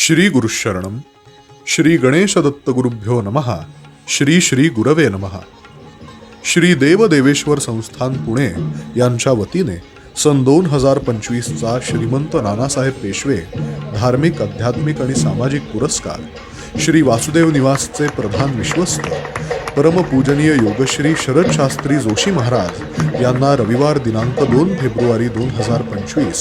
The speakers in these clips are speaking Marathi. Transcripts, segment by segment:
श्री गुरुशरणम श्री गणेश दत्त गुरुभ्यो श्री श्री गुरवे नमहा श्री देवदेवेश्वर संस्थान पुणे यांच्या वतीने सन दोन हजार पंचवीसचा श्रीमंत नानासाहेब पेशवे धार्मिक आध्यात्मिक आणि सामाजिक पुरस्कार श्री वासुदेव निवासचे प्रधान विश्वस्त परमपूजनीय योगश्री शरदशास्त्री जोशी महाराज यांना रविवार दिनांक दोन फेब्रुवारी दोन हजार पंचवीस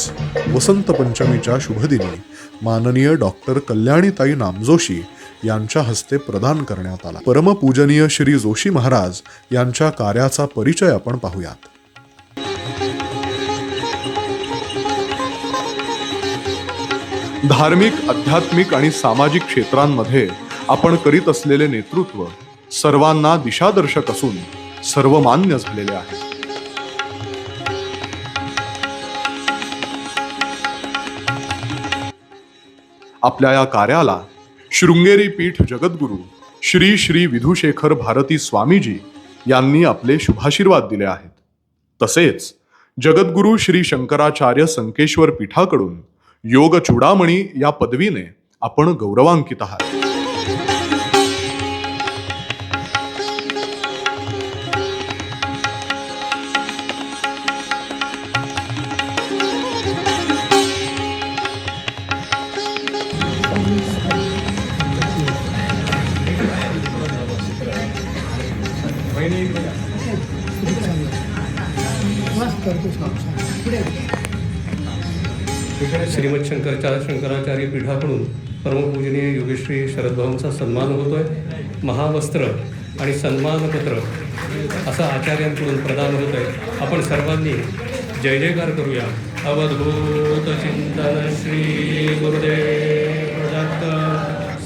वसंत पंचमीच्या शुभदिनी माननीय डॉक्टर कल्याणीताई नामजोशी यांच्या हस्ते प्रदान करण्यात आला. परमपूजनीय श्री जोशी महाराज यांच्या कार्याचा परिचय आपण पाहूयात. धार्मिक आध्यात्मिक आणि सामाजिक क्षेत्रांमध्ये आपण करीत असलेले नेतृत्व सर्वांना दिशादर्शक असून सर्वमान्य झालेले आहे. आपल्या या कार्याला शृंगेरी पीठ जगद्गुरू श्री श्री विधुशेखर भारती स्वामीजी यांनी आपले शुभाशीर्वाद दिले आहेत. तसेच जगद्गुरू श्री शंकराचार्य संकेश्वर पीठाकडून योग चुडामणी या पदवीने आपण गौरवांकित आहात. श्रीमद शंकरच्या शंकराचार्य पीठाकडून परमपूजनीय योगेश्री शरदभाऊंचा सन्मान होतो आहे महावस्त्र आणि सन्मानपत्र असं आचार्यांकडून प्रदान होत आहे. आपण सर्वांनी जय जयकार करूया. अवधूत चिंतन श्री गुरुदेव.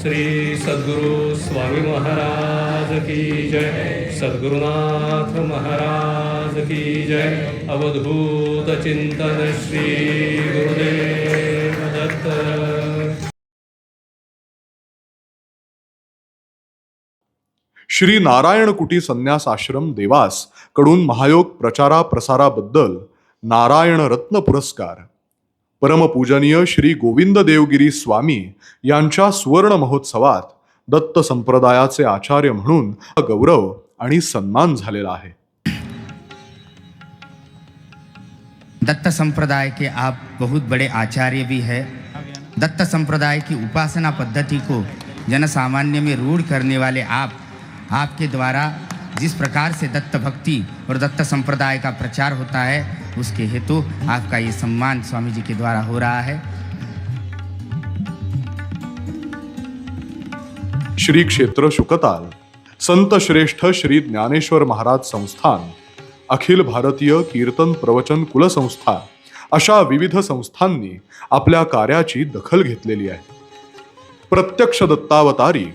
श्री सद्गुरु स्वामी महाराज की जय। सद्गुरुनाथ महाराज की जय। अवधूत चिंतन श्री गुरुदेव दत्त। श्री नारायण कुटी संन्यास आश्रम देवासकडून महायोग प्रचारा प्रसाराबद्दल नारायण रत्न पुरस्कार। परमपूजनीय श्री गोविंद देवगिरी स्वामी यांच्या सुवर्ण महोत्सवात दत्त संप्रदायाचे आचार्य म्हणून गौरव आणि सन्मान झालेला आहे. दत्त संप्रदाय के आप बहुत बड़े आचार्य भी है। दत्त संप्रदाय की उपासना पद्धति को जनसामान्य में रूढ़ करने वाले आप आपके द्वारा जिस प्रकार से दत्त भक्ति और दत्त संप्रदाय का प्रचार होता है उसके हेतु आपका ये सम्मान स्वामी जी के द्वारा हो रहा है। श्री क्षेत्र शुकताल, संत श्रेष्ठ श्री ज्ञानेश्वर महाराज संस्थान, अखिल भारतीय कीर्तन प्रवचन कुलसंस्था अशा विविध संस्थांनी आपल्या कार्याची दखल घेतलेली आहे. प्रत्यक्ष दत्तावतारी,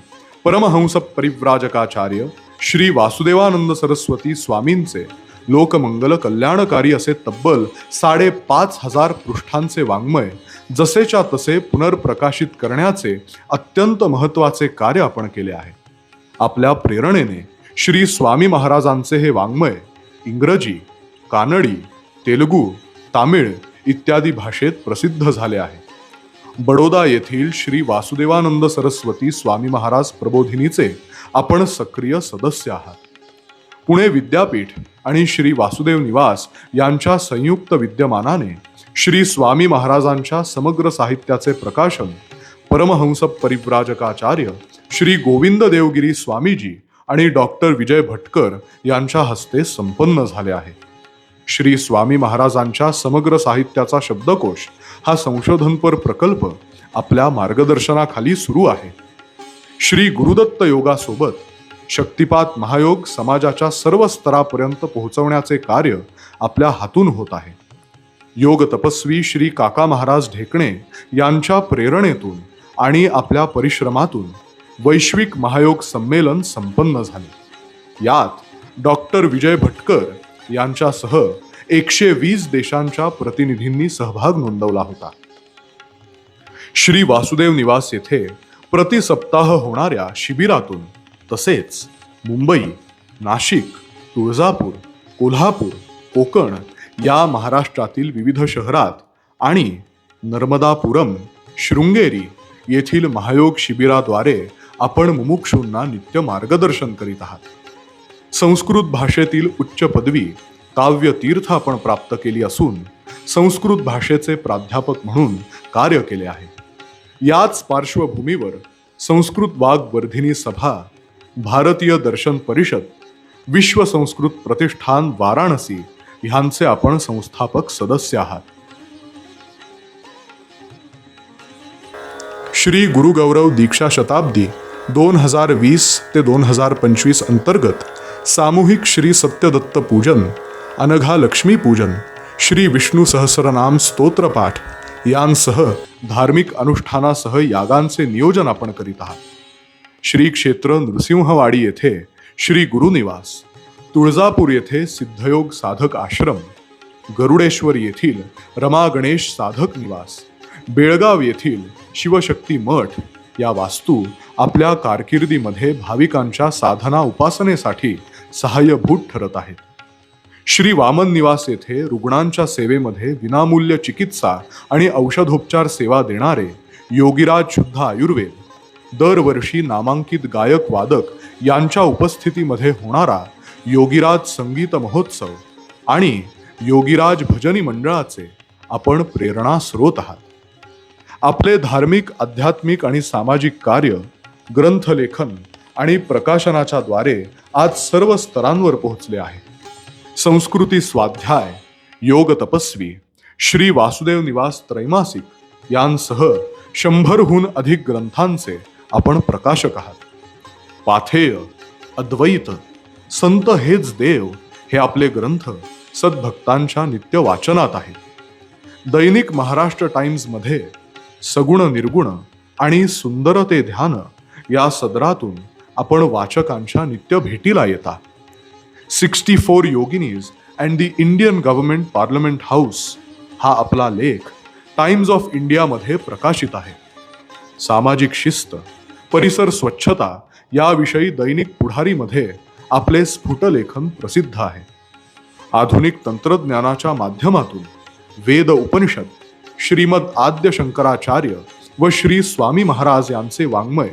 परमहंस परिव्राजकाचार्य श्री वासुदेवानंद सरस्वती स्वामींचे लोकमंगल कल्याणकारी असे तब्बल साडेपाच हजार पृष्ठांचे वाङ्मय जसेच्या तसे पुनर्प्रकाशित करण्याचे अत्यंत महत्त्वाचे कार्य आपण केले आहे. आपल्या प्रेरणेने श्री स्वामी महाराजांचे हे वाङ्मय इंग्रजी कानडी तेलुगू तामिळ इत्यादी भाषेत प्रसिद्ध झाले आहे. बडोदा येथील श्री वासुदेवानंद सरस्वती स्वामी महाराज प्रबोधिनीचे आपण सक्रिय सदस्य आहात. पुणे विद्यापीठ आणि श्री वासुदेव निवास यांच्या संयुक्त विद्यमानाने श्री स्वामी महाराजांच्या समग्र साहित्याचे प्रकाशन परमहंस परिव्राजकाचार्य श्री गोविंद देवगिरी स्वामीजी आणि डॉक्टर विजय भटकर यांच्या हस्ते संपन्न झाले आहे. श्री स्वामी महाराजांच्या समग्र साहित्याचा शब्दकोश हा संशोधनपर प्रकल्प आपल्या मार्गदर्शनाखाली सुरू आहे. श्री गुरुदत्त योगासोबत शक्तिपात महायोग समाजाच्या सर्व स्तरापर्यंत पोहोचवण्याचे कार्य आपल्या हातून होत आहे. योग तपस्वी श्री काका महाराज ढेकणे यांच्या प्रेरणेतून आणि आपल्या परिश्रमातून वैश्विक महायोग संमेलन संपन्न झाले. यात डॉक्टर विजय भटकर यांच्यासह एकशे वीस देशांच्या प्रतिनिधींनी सहभाग नोंदवला होता. श्री वासुदेव निवास येथे प्रति सप्ताह होणाऱ्या शिबिरातून तसेच मुंबई नाशिक तुळजापूर कोल्हापूर कोकण या महाराष्ट्रातील विविध शहरात आणि नर्मदापुरम शृंगेरी येथील महायोग शिबिराद्वारे आपण मुमुक्षूंना नित्य मार्गदर्शन करीत आहात. संस्कृत भाषेतील उच्च पदवी काव्य तीर्थ आपण प्राप्त केली असून संस्कृत भाषेचे प्राध्यापक म्हणून कार्य केले आहे. याच पार्श्वभूमीवर संस्कृत वाग्वर्धिनी सभा भारतीय दर्शन परिषद विश्व संस्कृत प्रतिष्ठान वाराणसी ह्यांचे आपण संस्थापक सदस्य आहात. श्री गुरुगौरव दीक्षा शताब्दी दोन हजार वीस ते दोन हजार पंचवीस अंतर्गत सामूहिक श्री सत्यदत्त पूजन अनघा लक्ष्मी पूजन श्री विष्णू सहस्रनाम स्तोत्रपाठ यांसह धार्मिक अनुष्ठानासह यागांचे नियोजन आपण करीत आहात. श्री क्षेत्र नृसिंहवाडी येथे श्री गुरुनिवास तुळजापूर येथे सिद्धयोग साधक आश्रम गरुडेश्वर येथील रमा गणेश साधक निवास बेळगाव येथील शिवशक्ती मठ या वास्तू आपल्या कारकिर्दीमध्ये भाविकांच्या साधना उपासनेसाठी सहाय्यभूत ठरत आहेत. श्री वामन निवास येथे रुग्णांच्या सेवेमध्ये विनामूल्य चिकित्सा आणि औषधोपचार सेवा देणारे योगीराज शुद्ध आयुर्वेद दरवर्षी नामांकित गायक वादक यांच्या उपस्थितीमध्ये होणारा योगीराज संगीत महोत्सव आणि योगीराज भजनी मंडळाचे आपण प्रेरणा स्रोत आहात. आपले धार्मिक आध्यात्मिक आणि सामाजिक कार्य ग्रंथलेखन आणि प्रकाशनाच्या द्वारे आज सर्व स्तरांवर पोहोचले आहे. संस्कृती स्वाध्याय योग तपस्वी श्री वासुदेव निवास त्रैमासिक यांसह शंभरहून अधिक ग्रंथांचे आपण प्रकाशक आहात. पाथेय अद्वैत संत हेच देव हे आपले ग्रंथ सद्भक्तांच्या नित्य वाचनात आहेत. दैनिक महाराष्ट्र टाइम्समध्ये सगुण निर्गुण आणि सुंदर ते ध्यान या सदरातून आपण वाचकांच्या नित्य भेटीला येता sixty four yoginis and the Indian government parliament house हा आपला लेख टाइम्स ऑफ इंडियामध्ये प्रकाशित आहे. सामाजिक शिस्त परिसर स्वच्छता याविषयी दैनिक पुढारीमध्ये आपले स्फुटलेखन प्रसिद्ध आहे. आधुनिक तंत्रज्ञानाच्या माध्यमातून वेद उपनिषद श्रीमद आद्य शंकराचार्य व श्री स्वामी महाराज यांचे वाङ्मय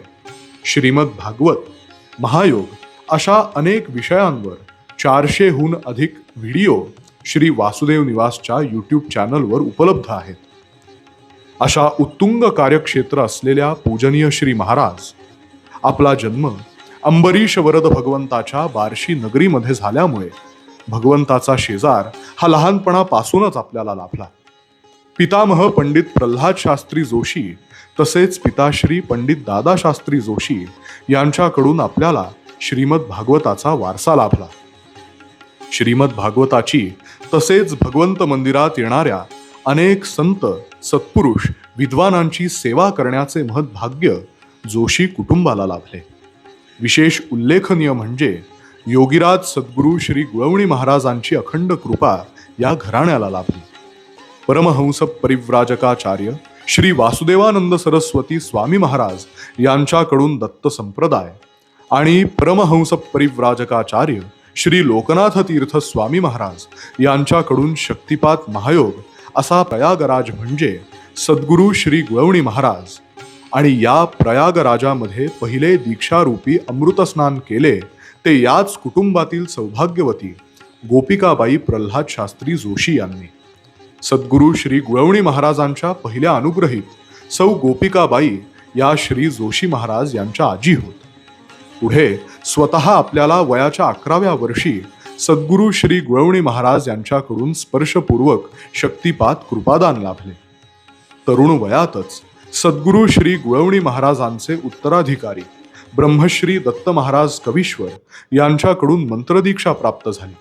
श्रीमद भागवत महायोग अशा अनेक विषयांवर चारशेहून अधिक व्हिडिओ श्री वासुदेव निवासच्या यूट्यूब चॅनलवर उपलब्ध आहेत. अशा उत्तुंग कार्यक्षेत्र असलेल्या पूजनीय श्री महाराज आपला जन्म अंबरीश वरद भगवंताच्या बार्शी नगरीमध्ये झाल्यामुळे भगवंताचा शेजार हा लहानपणापासूनच आपल्याला लाभला. पितामह पंडित प्रल्हाद शास्त्री जोशी तसेच पिताश्री पंडित दादा शास्त्री जोशी यांच्याकडून आपल्याला श्रीमद भागवताचा वारसा लाभला. श्रीमद भागवताची तसेच भगवंत मंदिरात येणाऱ्या अनेक संत सत्पुरुष विद्वानांची सेवा करण्याचे महत्भाग्य जोशी कुटुंबाला लाभले. विशेष उल्लेखनीय म्हणजे योगीराज सद्गुरू श्री गुळवणी महाराजांची अखंड कृपा या घराण्याला लाभली. परमहंस परिव्राजकाचार्य श्री वासुदेवानंद सरस्वती स्वामी महाराज यांच्याकडून दत्त संप्रदाय आणि परमहंस परिव्राजकाचार्य श्री लोकनाथ तीर्थ स्वामी महाराज यांच्याकडून शक्तिपात महायोग असा प्रयागराज म्हणजे सद्गुरू श्री गुळवणी महाराज. आणि या प्रयागराजामध्ये पहिले दीक्षारूपी अमृतस्नान केले ते याच कुटुंबातील सौभाग्यवती गोपिकाबाई प्रल्हाद शास्त्री जोशी यांनी. सद्गुरू श्री गुळवणी महाराजांच्या पहिल्या अनुग्रहित सौ गोपिकाबाई या श्री जोशी महाराज यांच्या आजी होत. पुढे स्वतः आपल्याला वयाच्या अकराव्या वर्षी सद्गुरू श्री गुळवणी महाराज यांच्याकडून स्पर्शपूर्वक शक्तिपात कृपादान लाभले. तरुण वयातच सद्गुरू श्री गुळवणी महाराजांचे उत्तराधिकारी ब्रह्मश्री दत्त महाराज कवीश्वर यांच्याकडून मंत्रदीक्षा प्राप्त झाली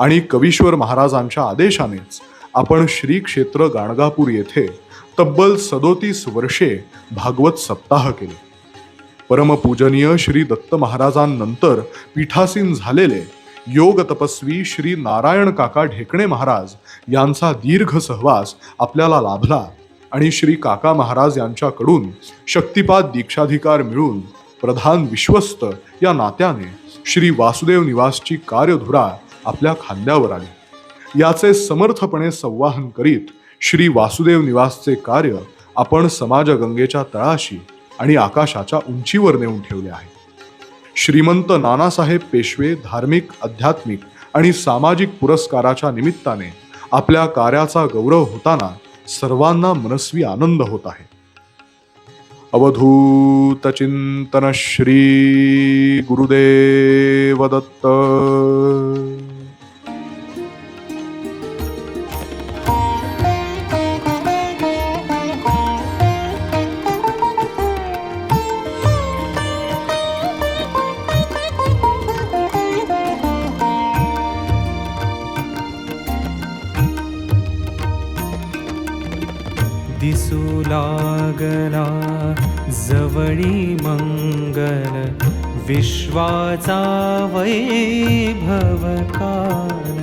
आणि कवीश्वर महाराजांच्या आदेशानेच आपण श्री क्षेत्र गाणगापूर येथे तब्बल सदोतीस वर्षे भागवत सप्ताह केले. परमपूजनीय श्री दत्त महाराजांनंतर पीठासीन झालेले योग तपस्वी श्री नारायण काका ढेकणे महाराज यांचा दीर्घ सहवास आपल्याला लाभला. आणि श्री काका महाराज यांच्याकडून शक्तिपात दीक्षाधिकार मिळून प्रधान विश्वस्त या नात्याने श्री वासुदेव निवासची कार्यधुरा आपल्या खांद्यावर आली. याचे समर्थपणे संवाहन करीत श्री वासुदेव निवासचे कार्य आपण समाजगंगेच्या तळाशी आणि आकाशाच्या उंचीवर नेऊन ठेवले आहे. श्रीमंत नानासाहेब पेशवे धार्मिक आध्यात्मिक आणि सामाजिक पुरस्काराच्या निमित्ताने आपल्या कार्याचा गौरव होताना सर्वांना मनस्वी आनंद होत आहे. अवधूत चिंतन श्री गुरुदेव दत्त. दिसू लागला जवळी मंगल विश्वाचा वैभव काल